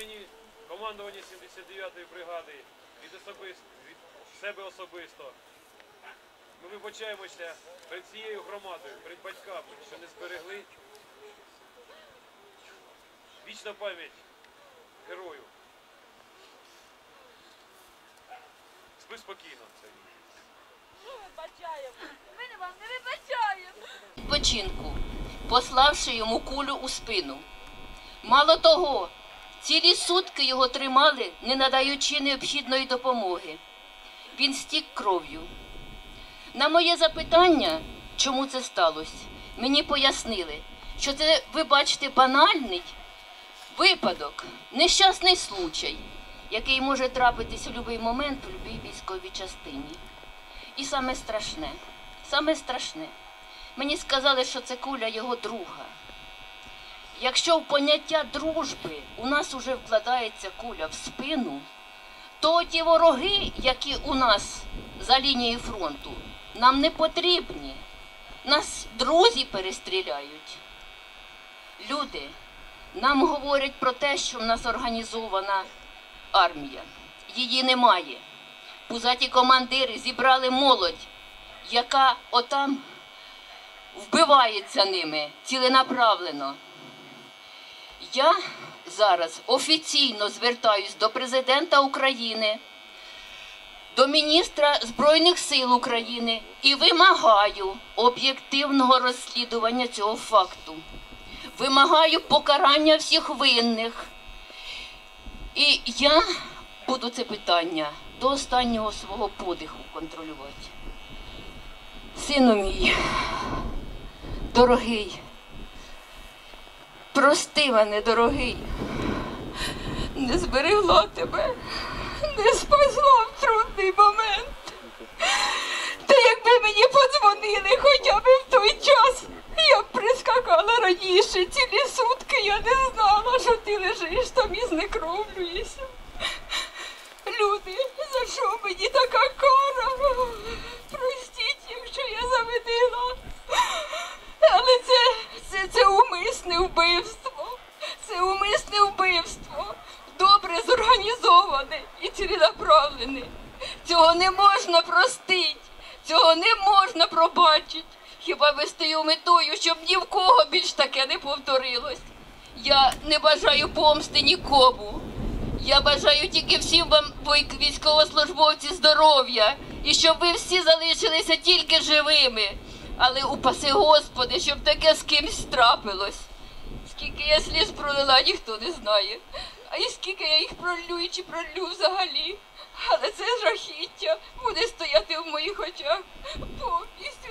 імені командування 79-ї бригади від, особисто, від себе особисто ми вибачаємося перед цією громадою, перед батьками, що не зберегли. Вічна пам'ять герою. Спи спокійно. Це. Вибачаємо. Ми не вам не вибачаємо. відпочинку, пославши йому кулю у спину. Мало того, цілі сутки його тримали, не надаючи необхідної допомоги. Він стік кров'ю. На моє запитання, чому це сталося, мені пояснили, що це, ви бачите, банальний випадок, нещасний случай, який може трапитись у будь-який момент у будь-якій військовій частині. І саме страшне, саме страшне. Мені сказали, що це куля його друга. Якщо в поняття дружби у нас уже вкладається куля в спину, то ті вороги, які у нас за лінією фронту, нам не потрібні. Нас друзі перестріляють. Люди нам говорять про те, що в нас організована армія. Її немає. Пузаті командири зібрали молодь, яка отам вбивається ними ціленаправлено. Я зараз офіційно звертаюсь до президента України, до міністра Збройних сил України і вимагаю об'єктивного розслідування цього факту. Вимагаю покарання всіх винних. І я буду це питання до останнього свого подиху контролювати. Сину мій, дорогий, прости мене, дорогий, не зберегла тебе, не спасло в трудний момент. Та якби мені подзвонили хоча б в той час, я б прискакала раніше, цілі сутки я не знала, що ти лежиш там і знекровлюєшся. Люди, за що мені така кара? Простіть, якщо я завинила. Але це, це, це умисне вбивство. Це умисне вбивство. Добре зорганізоване. Цього не можна простити, цього не можна пробачити. Хіба би стою метою, щоб ні в кого більш таке не повторилось. Я не бажаю помсти нікому. Я бажаю тільки всім вам, військовослужбовці, здоров'я, і щоб ви всі залишилися тільки живими. Але упаси Господи, щоб таке з кимсь трапилось. Скільки я сліз пролила, ніхто не знає. А і скільки я їх пролю і чи пролю взагалі. Але це жахіття буде стояти в моїх очах повністю